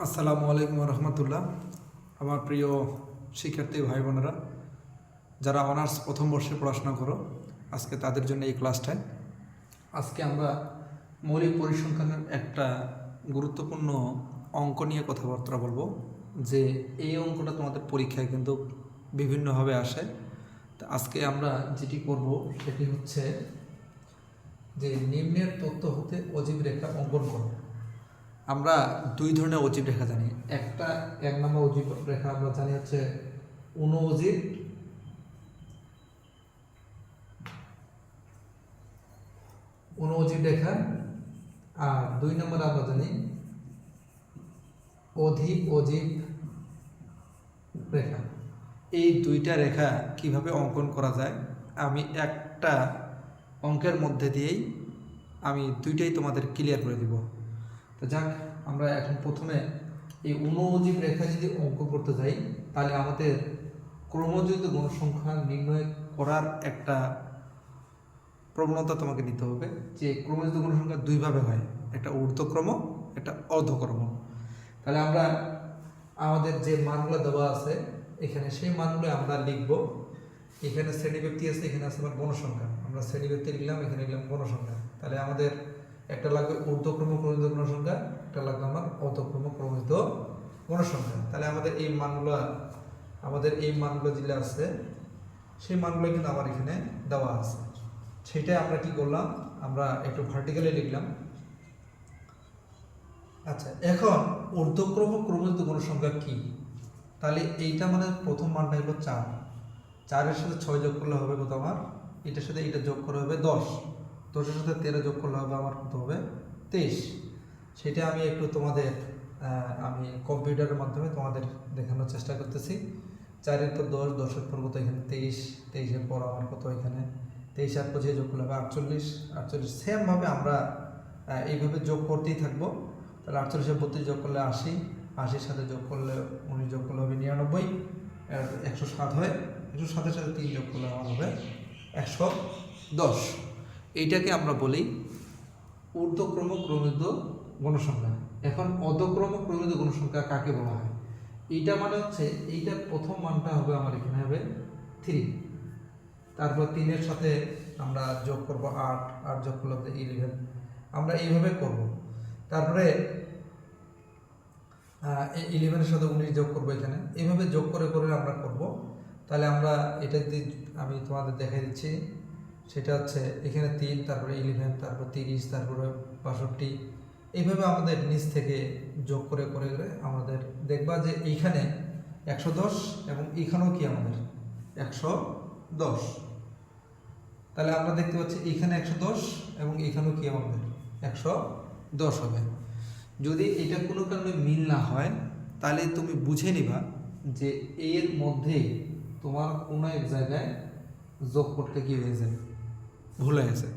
আসসালামু আলাইকুম রহমতুল্লাহ আমার প্রিয় শিক্ষার্থী ভাই বোনেরা, যারা অনার্স প্রথম বর্ষে পড়াশোনা করো, আজকে তাদের জন্য এই ক্লাসটায়। আজকে আমরা মৌলিক পরিসংখ্যানের একটা গুরুত্বপূর্ণ অঙ্ক নিয়ে কথাবার্তা বলব, যে এই অঙ্কটা তোমাদের পরীক্ষায় কিন্তু বিভিন্নভাবে আসে। তো আজকে আমরা যেটি করব, সেটি হচ্ছে যে নিম্নের তথ্য হতে অজীব রেখা অঙ্কন আমরা দুই ধরনের অজীব রেখা জানি। একটা, এক নম্বর অজীব রেখা আমরা জানি হচ্ছে অনুঅজীব অনুঅজীব রেখা। আর দুই নম্বর আমরা জানি অধিক অজীব রেখা। এই দুইটা রেখা কীভাবে অঙ্কন করা যায়? আমি একটা অঙ্কের মধ্যে দিয়েই আমি দুইটাই তোমাদের ক্লিয়ার করে দিব। তো যাক, আমরা এখন প্রথমে এই অনুজীব রেখা যদি অঙ্ক করতে যাই, তাহলে আমাদের ক্রমযুক্ত গণসংখ্যা নির্ণয় করার একটা প্রবণতা তোমাকে নিতে হবে যে ক্রমযুক্ত গণসংখ্যা দুইভাবে হয়, একটা ঊর্ধ্বক্রম, একটা অর্ধক্রম। তাহলে আমরা আমাদের যে মানগুলো দেওয়া আছে, এখানে সেই মানগুলো আমরা লিখব। এখানে শ্রেণীব্যক্তি আছে, এখানে আছে আমার গণসংখ্যা আমরা শ্রেণীব্যক্তি লিখলাম এখানে লিখলাম গণসংখ্যা তাহলে আমাদের একটা লাগবে ঊর্ধ্বক্রম ক্রমিত গণসংখ্যা একটা লাগবে আমার অর্ধক্রম ক্রমিত গণসংখ্যা তাহলে আমাদের এই মানগুলো, আমাদের এই মানগুলো যেগুলো আছে, সেই মানগুলো কিন্তু আমার এখানে দেওয়া আছে। সেটাই আমরা কি করলাম, আমরা একটু ভার্টিক্যালি লিখলাম। আচ্ছা এখন ঊর্ধ্বক্রম ক্রমিত গণসংখ্যা কি? তাহলে এইটা মানে প্রথম মানটা হলো চার। চারের সাথে ছয় যোগ করলে হবে কত আমার? এটার সাথে এটা যোগ করা হবে দশ। দশের সাথে তেরো যোগ করলে হবে আমার কত হবে? তেইশ। সেটা আমি একটু তোমাদের আমি কম্পিউটারের মাধ্যমে তোমাদের দেখানোর চেষ্টা করতেছি। চারের পর দশ, দশের পর কত এখানে? তেইশ। তেইশের পর আমার কত এখানে? তেইশ আর পঁচিশে যোগ করলে হবে আটচল্লিশ। আটচল্লিশ সেমভাবে আমরা এইভাবে যোগ করতেই থাকব। তাহলে আটচল্লিশে বত্রিশ যোগ করলে আশি। আশির সাথে যোগ করলে উনিশ যোগ করলে হবে নিরানব্বই। একশো সাত হয়। একশো সাতের সাথে তিন যোগ করলে আমার হবে একশো দশ। এইটাকে আমরা বলি ঊর্ধ্বক্রম ক্রমিত গণসংখ্যা এখন অধক্রম ক্রমিত গণসংখ্যা কাকে বলা হয়? এইটা মানে হচ্ছে এইটার প্রথম মানটা হবে আমার এখানে হবে থ্রি। তারপর তিনের সাথে আমরা যোগ করব আট আট যোগ করলে ইলেভেন আমরা এইভাবে করব। তারপরে ইলেভেনের সাথে উনিশ যোগ করব এখানে। এইভাবে যোগ করে করে আমরা করব। তাহলে আমরা এটা যদি আমি তোমাদের দেখাই দিচ্ছি। সেটা হচ্ছে এখানে তিন, তারপরে ইলেভেন তারপর তিরিশ, তারপরে বাষট্টি। এইভাবে আমাদের নিচ থেকে যোগ করে করে করে আমাদের দেখবা যে এইখানে একশো দশ এবং এইখানেও কি আমাদের? একশো দশ। তাহলে আমরা দেখতে পাচ্ছি এইখানে একশো দশ এবং এইখানেও কি আমাদের? একশো দশ হবে। যদি এটা কোনো কারণে মিল না হয়, তাহলে তুমি বুঝে নিবা যে এর মধ্যে তোমার কোনো এক জায়গায় যোগ করতে কি হয়েছে ভুল হয়েছে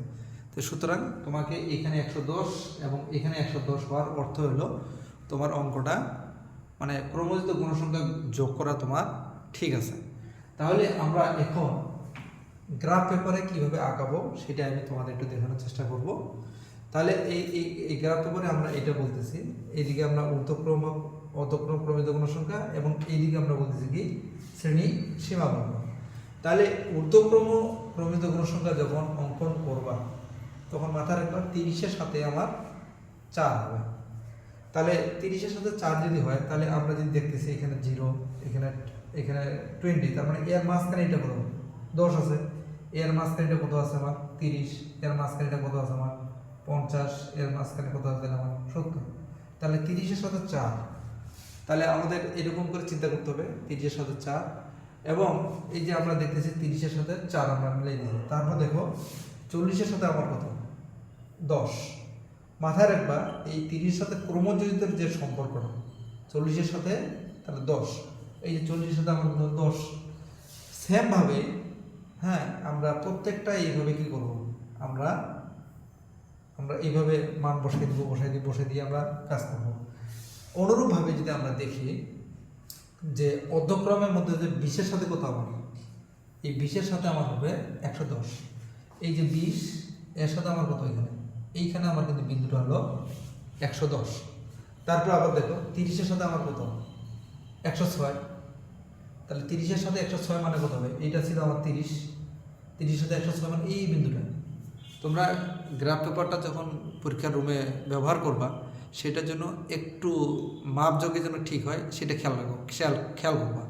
তো সুতরাং তোমাকে এখানে একশো দশ এবং এখানে একশো দশ হওয়ার অর্থ হলো তোমার অঙ্কটা মানে ক্রমজিত গুণসংখ্যা যোগ করা তোমার ঠিক আছে। তাহলে আমরা এখন গ্রাফ পেপারে কীভাবে আঁকাবো সেটা আমি তোমাদের একটু দেখানোর চেষ্টা করব। তাহলে এই এই গ্রাফ পেপারে আমরা এটা বলতেছি এইদিকে আমরা ঊর্ধ্বক্রম, অর্ধক্রম ক্রমিত গণসংখ্যা এবং এইদিকে আমরা বলতেছি কি শ্রেণি সীমাবদ্ধ। তাহলে ঊর্ধ্বক্রম ক্রমিত গণসংখ্যা যখন অঙ্কন করবা, তখন মাথায় রাখবা তিরিশের সাথে আমার চার হবে। তাহলে তিরিশের সাথে চার যদি হয়, তাহলে আমরা যদি দেখতেছি এখানে জিরো, এখানে এখানে টোয়েন্টি, তার মানে এর মাঝখানে এটা কত? দশ আছে। এর মাঝখানে এটা কত আছে আমার? তিরিশ। এর মাঝখানে এটা কত আছে আমার? পঞ্চাশ। এর মাঝখানে কত আছে আমার? সত্তর। তাহলে তিরিশের সাথে চার। তাহলে আমাদের এরকম করে চিন্তা করতে হবে, তিরিশের সাথে চার এবং এই যে আমরা দেখতেছি তিরিশের সাথে চার আমরা মিলাই দিয়েছি তারপর দেখো, চল্লিশের সাথে আমার কত? দশ। মাথায় রাখবা, এই তিরিশের সাথে ক্রমযোজিতের যে সম্পর্কটা, চল্লিশের সাথে তাহলে দশ। এই যে চল্লিশের সাথে আমার কত দশ। সেমভাবে হ্যাঁ আমরা প্রত্যেকটা এইভাবে কী করব? আমরা আমরা এইভাবে মান বসাই দিব বসাই দিব, বসাই দিয়ে আমরা কাজ করব। অনুরূপভাবে যদি আমরা দেখি যে অর্ধক্রমের মধ্যে যে বিশের সাথে কত আমার এই বিশের সাথে আমার হবে একশো দশ। এই যে বিশ, এর সাথে আমার কত এখানে? এইখানে আমার কিন্তু বিন্দুটা হলো একশো দশ। তারপর আবার দেখো, তিরিশের সাথে আমার কত? একশো ছয়। তাহলে তিরিশের সাথে একশো ছয় মানে কত হবে? এইটা ছিল আমার তিরিশ। তিরিশের সাথে একশো ছয় মানে এই বিন্দুটা। তোমরা গ্রাফ পেপারটা যখন পরীক্ষার রুমে ব্যবহার করবা, সেটার জন্য একটু মাপযোগে যেন ঠিক হয়, সেটা খেয়াল রাখো, খেয়াল খেয়াল করবা।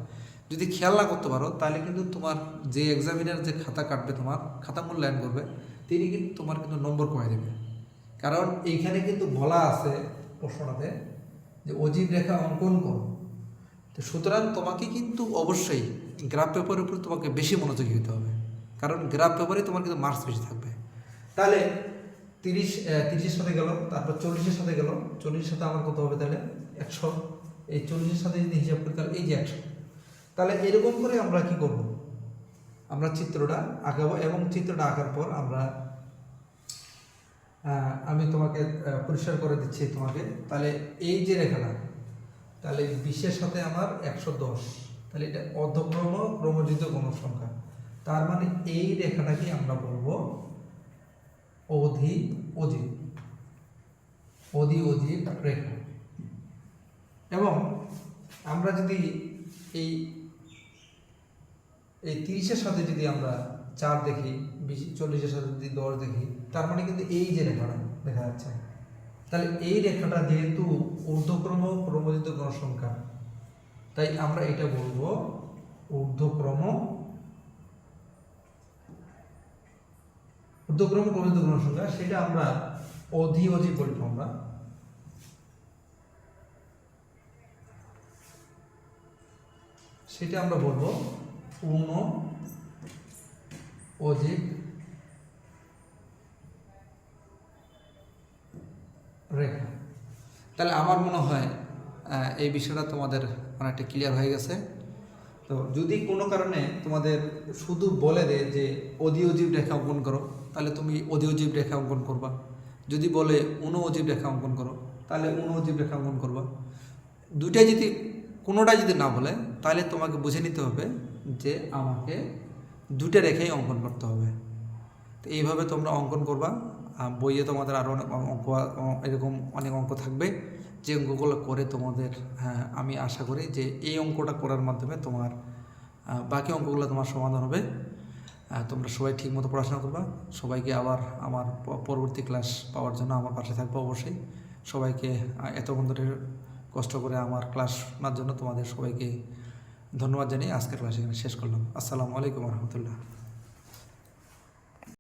যদি খেয়াল না করতে পারো, তাহলে কিন্তু তোমার যে এক্সামিনার যে খাতা কাটবে তোমার, খাতা মূল্যায়ন করবে, তিনি কিন্তু তোমার কিন্তু নম্বর কমে দেবে। কারণ এইখানে কিন্তু বলা আছে প্রশ্নটাতে যে অজীব রেখা অঙ্কন করো। তো সুতরাং তোমাকে কিন্তু অবশ্যই গ্রাফ পেপারের উপর তোমাকে বেশি মনোযোগী হতে হবে। কারণ গ্রাফ পেপারে তোমার কিন্তু মার্কস বেশি থাকবে। তাহলে তিরিশ তিরিশের সাথে গেল, তারপর চল্লিশের সাথে গেল, চল্লিশের সাথে আমার কত হবে তাহলে? একশো। এই চল্লিশের সাথে যদি হিসাব করি, তাহলে এই যে একশো। তাহলে এরকম করে আমরা কি করব? আমরা চিত্রটা আঁকাবো এবং চিত্রটা আঁকার পর আমরা আমি তোমাকে পরিষ্কার করে দিচ্ছি তোমাকে। তাহলে এই যে রেখাটা, তাহলে বিশের সাথে আমার একশো দশ। তাহলে এটা অর্ধক্রম ক্রমজিত কোনো সংখ্যা। তার মানে এই রেখাটাকে আমরা বলব অধি অজীব অধি অজীব রেখা। এবং আমরা যদি এই এই তিরিশের সাথে যদি আমরা চার দেখি চল্লিশের সাথে যদি দশ দেখি, তার মানে কিন্তু এই যে রেখাটা দেখা যাচ্ছে। তাহলে এই রেখাটা যেহেতু ঊর্ধ্বক্রম ক্রমজিত কোনো সংখ্যা, তাই আমরা এটা বলব ঊর্ধ্বক্রম ঊর্ধ্বক্রম ক্রমজিত কোনো সংখ্যা, সেটা আমরা অধি অধি বলব আমরা সেটা আমরা বলব পূর্ণ অজীব রেখা। তাহলে আমার মনে হয় এই বিষয়টা তোমাদের অনেকটা ক্লিয়ার হয়ে গেছে। তো যদি কোনো কারণে তোমাদের শুধু বলে দেয় যে অধি অজীব রেখা অঙ্কন করো তাহলে তুমি অধি অজীব রেখা অঙ্কন করবা। যদি বলে উনো অজীব রেখা অঙ্কন করো তাহলে উনো অজীব রেখা অঙ্কন করবা। দুইটাই যদি কোনোটা যদি না বলে তাহলে তোমাকে বুঝে নিতে হবে যে আমাকে দুটা রেখাই অঙ্কন করতে হবে। তো এইভাবে তোমরা অঙ্কন করবা। বইয়ে তোমাদের আরও অনেক অঙ্ক এরকম অনেক অঙ্ক থাকবে। যে অঙ্কগুলো করে তোমাদের হ্যাঁ, আমি আশা করি যে এই অঙ্কটা করার মাধ্যমে তোমার বাকি অঙ্কগুলো তোমার সমাধান হবে। তোমরা সবাই ঠিকমতো পড়াশোনা করবা। সবাইকে আবার আমার পরবর্তী ক্লাস পাওয়ার জন্য আমার পাশে থাকব অবশ্যই। সবাইকে এত এতক্ষণ ধরে কষ্ট করে আমার ক্লাস শোনার জন্য তোমাদের সবাইকে ধন্যবাদ জানিয়ে আজকের ক্লাস এখানে শেষ করলাম। আসসালামু আলাইকুম রহমতুল্লাহ।